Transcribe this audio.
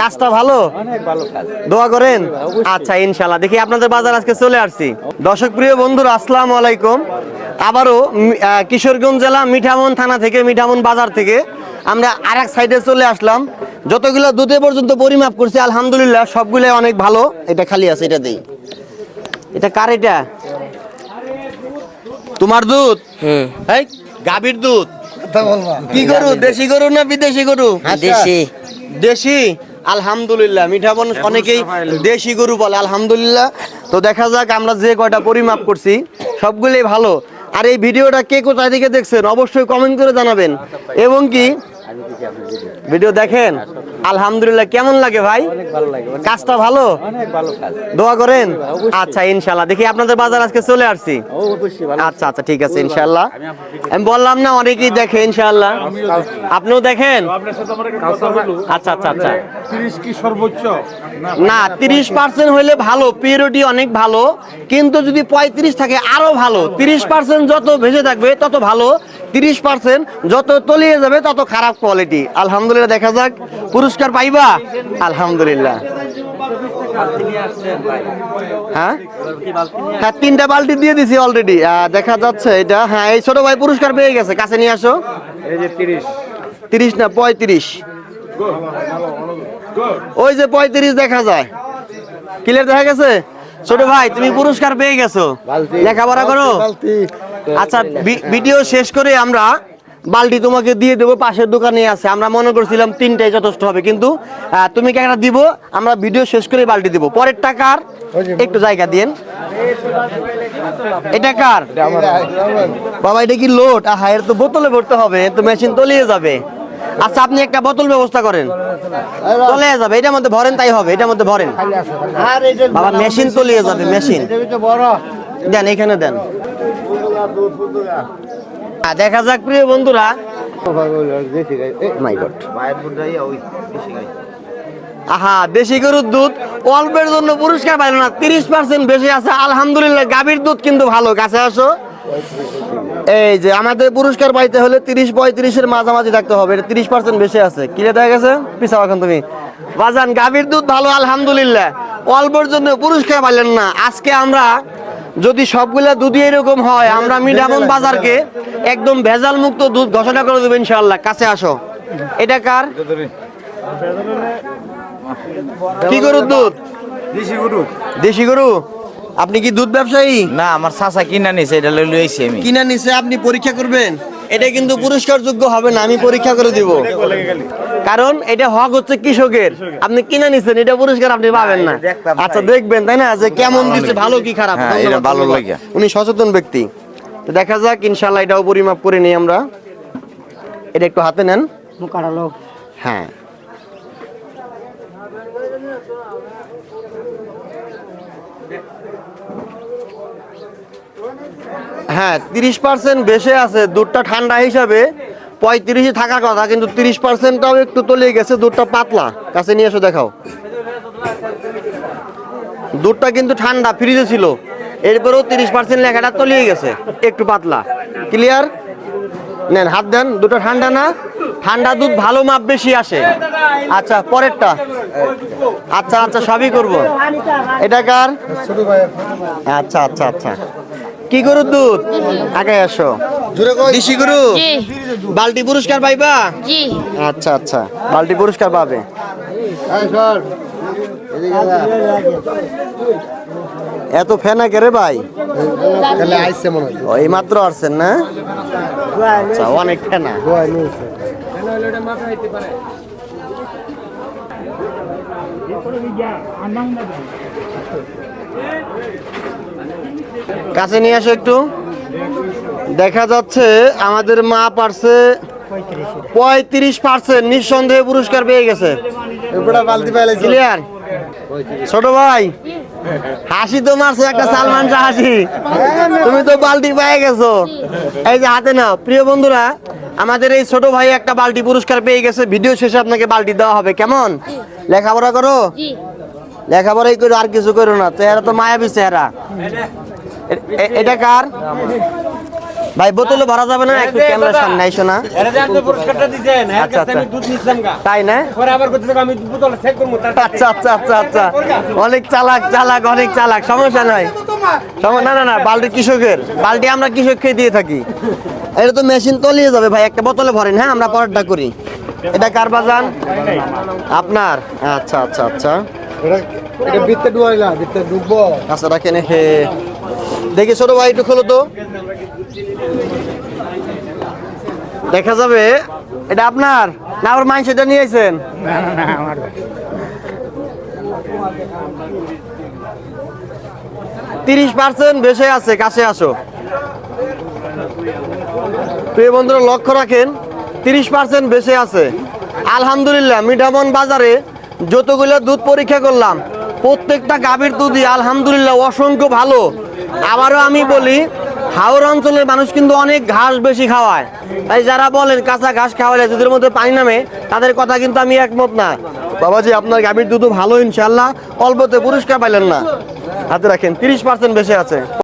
কাজটা ভালো? অনেক ভালো দোয়া করেন? আচ্ছা ইনশাল্লাহ দেখি আপনাদের বাজার আজকে চলে আসছি। দর্শক প্রিয় বন্ধুরা আসসালামু আলাইকুম। আবারও কিশোরগঞ্জ জেলা মিঠামন থানা থেকে মিঠামন বাজার থেকে আমরা আর এক সাইডে চলে আসলাম। যতগুলো দুধে পর্যন্ত পরিমাপ করছি আলহামদুলিল্লাহ সবগুলো অনেক ভালো। এটা খালি আছে এটা দেই। এটা কার এটা? তোমার দুধ? হুম। গাভীর দুধ। কি গরু দেশি গরু না বিদেশি গরু? দেশি। দেশি? আলহামদুলিল্লাহ মিঠাবন অনেকেই দেশি গরু বলে আলহামদুলিল্লাহ। তো দেখা যাক আমরা যে কয়টা পরিমাপ করছি সবগুলি ভালো। আর এই ভিডিওটা কে কোথায় দিকে দেখছেন অবশ্যই কমেন্ট করে জানাবেন। এবং কি? ভিডিও দেখেন? আলহামদুলিল্লাহ কেমন লাগে ভাই? অনেক ভালো লাগে অনেক- কাজটা ভালো? অনেক ভালো কাজ। দোয়া করেন? আচ্ছা ইনশাল্লাহ দেখি আপনাদের বাজার আজকে চলে আসছি। ও অবশ্যই ভালো। আচ্ছা আচ্ছা ঠিক আছে ইনশাল্লাহ আমি বললাম না অনেকেই দেখে ইনশাল্লাহ আপনিও দেখেন? আপনার সাথে আমার একটা কথা হলো। আচ্ছা আচ্ছা আচ্ছা। তিরিশ না তিরিশ পার্সেন্ট হলে ভালো পিরিয়ডি অনেক ভালো। কিন্তু যদি পঁয়ত্রিশ থাকে আরও ভালো। তিরিশ পার্সেন্ট যত ভেজে থাকবে তত ভালো। তিরিশ পার্সেন্ট যত তলিয়ে যাবে তত খারাপ কোয়ালিটি আলহামদুলিল্লাহ দেখা যাক। পুরস্কার পাইবা আলহামদুলিল্লাহ। হ্যাঁ? হ্যাঁ তিনটা বালতি দিয়ে দিছি অলরেডি দেখা যাচ্ছে এটা। হ্যাঁ এই ছোট ভাই পুরস্কার পেয়ে গেছে। কাছে নিয়ে আসো। তিরিশ। না পঁয়ত্রিশ? ওই যে পঁয়ত্রিশ দেখা যায়। ক্লিয়ার দেখা গেছে? ছোট ভাই তুমি পুরস্কার পেয়ে গেছো। লেখাপড়া করো? আচ্ছা ভিডিও শেষ করে আমরা। বালতি তোমাকে দিয়ে দেবো, পাশের দোকানে আছে। আমরা মনে করছিলাম তিনটাই যথেষ্ট হবে, কিন্তু তুমি একটা দিব? আমরা ভিডিও শেষ করে বালতি দিব। পরের টাকার একটু জায়গা দিন এটা কার? বাবা, এটা কি লোড আহা, এর তো বোতলে ভরতে হবে তো মেশিন তলিয়ে যাবে। আচ্ছা আপনি একটা বোতল ব্যবস্থা করেন। চলে যাবে, এটার মধ্যে ভরেন, তাই হবে, এটার মধ্যে ভরেন। বাবা মেশিন তলিয়ে যাবে মেশিন দেন, এখানে দেন। দেখা যাক প্রিয় বন্ধুরা। মাই গড আহা দেশি গরুর দুধ অল্পের জন্য পুরস্কার পাইল না তিরিশ পার্সেন্ট বেশি আছে আলহামদুলিল্লাহ গাভীর দুধ কিন্তু ভালো কাছে আসো। এই যে আমাদের পুরস্কার পাইতে হলে তিরিশ পঁয়ত্রিশের মাঝামাঝি থাকতে হবে এটা তিরিশ পার্সেন্ট বেশি আছে। কিনে দেখা গেছে? পিছাও এখন তুমি। বাজান গাভীর দুধ ভালো আলহামদুলিল্লাহ। অল্পের জন্য পুরস্কার পাইলেন না আজকে আমরা যদি সবগুলা দুধই এরকম হয় আমরা মিডামন বাজারকে একদম ভেজাল মুক্ত দুধ ঘোষণা করে দেবো ইনশাল্লাহ কাছে আসো। এটা কার? কি গরুর দুধ? দেশি গরু। দেশি গরু? আপনি কি দুধ ব্যবসায়ী? না আমার চাচা কিনা নিছে এটা লই লইছি আমি। কিনা নিচে আপনি পরীক্ষা করবেন। এটা কিন্তু পুরস্কার যোগ্য হবে না আমি পরীক্ষা করে দিব। কারণ এটা হক হচ্ছে কৃষকের। আপনি কিনা নিছেন এটা পুরস্কার আপনি পাবেন না। আচ্ছা দেখবেন তাই না? যে কেমন দিচ্ছে ভালো কি খারাপ? হ্যাঁ, ভালো লাগে। উনি সচেতন ব্যক্তি। দেখা যাক ইনশাল্লাহ এটাও পরিমাপ করে নিই আমরা। এটা একটু হাতে নেন। হ্যাঁ। হ্যাঁ তিরিশ পার্সেন্ট বেশি আছে দুধটা ঠান্ডা হিসাবে। পঁয়ত্রিশে থাকার কথা, কিন্তু তিরিশ পার্সেন্টটাও একটু তলিয়ে গেছে, দুধটা পাতলা। কাছে নিয়ে এসে, দেখাও। দুধটা কিন্তু ঠান্ডা, ফ্রিজে ছিল। এরপরেও তিরিশ পার্সেন্ট লেখাটা তলিয়ে গেছে, একটু পাতলা। ক্লিয়ার নেন, হাত দেন, দুটো ঠান্ডা না? ঠান্ডা দুধ ভালো মাপ বেশি আসে। আচ্ছা পরেরটা। আচ্ছা আচ্ছা সবই করব। এটা কার? আচ্ছা আচ্ছা আচ্ছা। কি গরুর দুধ? আগে আসো। দেশি গরু? জি। বালতি পুরস্কার পাইবা? আচ্ছা আচ্ছা। বালতি পুরস্কার পাবে। এত ফেনা কে রে ভাই। এই মাত্র আসছেন না? আচ্ছা অনেক ফেনা কাছে নিয়ে আসো একটু। দেখা যাচ্ছে আমাদের মা পারছে পঁয়ত্রিশ পার্সেন্ট নিঃসন্দেহে পুরস্কার পেয়ে গেছে। ক্লিয়ার ছোট ভাই হাসি তো মারছে একটা সালমান শাহ হাসি। তুমি তো বালতি পেয়ে গেছো। এই যে হাতে নাও। প্রিয় বন্ধুরা আমাদের এই ছোট ভাই একটা বালতি পুরস্কার পেয়ে গেছে। ভিডিও শেষে আপনাকে বালতি দেওয়া হবে। কেমন? লেখাপড়া করো? লেখাপড়াই করো আর কিছু করো না। চেহারা তো মায়াবী চেহারা। এটা কার? ভাই বোতলে ভরা যাবে না একটু ক্যামেরার সামনে আইসো না। এরা যে আপনি পুরস্কারটা দিছেন আচ্ছা, আমি আচ্ছা। দুধ নিছিলাম গা। তাই না? পরে আবার করতে আমি বোতল চেক করব তার আচ্ছা আচ্ছা আচ্ছা আচ্ছা। অনেক চালাক চালাক অনেক চালাক। সমস্যা নাই। সম- না না না বালতি কৃষকের। বালতি আমরা কৃষককে দিয়ে থাকি। এটা তো মেশিন তলিয়ে যাবে ভাই একটা বোতলে ভরেন হ্যাঁ আমরা পরেরটা করি। এটা কার বাজান? আপনার। আচ্ছা আচ্ছা আচ্ছা। এটা বিত্তে ডুয়াইলা বিত্তে ডুববো আচ্ছা রাখেন হে। দেখি ছোট ভাই একটু খোলো তো। দেখা যাবে। এটা আপনার? না আবার মাংস এটা নিয়ে আইছেন? তিরিশ পার্সেন্ট বেশি আছে কাছে আসো। প্রিয় বন্ধুরা লক্ষ্য রাখেন তিরিশ পার্সেন্ট বেশি আছে। আলহামদুলিল্লাহ মিঠামন বাজারে যতগুলো দুধ পরীক্ষা করলাম প্রত্যেকটা গাভীর দুধই আলহামদুলিল্লাহ অসংখ্য ভালো। আবারও আমি বলি হাওড় অঞ্চলের মানুষ কিন্তু অনেক ঘাস বেশি খাওয়ায়। তাই যারা বলেন কাঁচা ঘাস খাওয়ালে দুধের মধ্যে পানি নামে, তাদের কথা কিন্তু আমি একমত না। বাবাজি, আপনার গাভীর দুধও ভালো ইনশাল্লাহ অল্পতে পুরস্কার পাইলেন না। হাতে রাখেন, তিরিশ পার্সেন্ট বেশি আছে।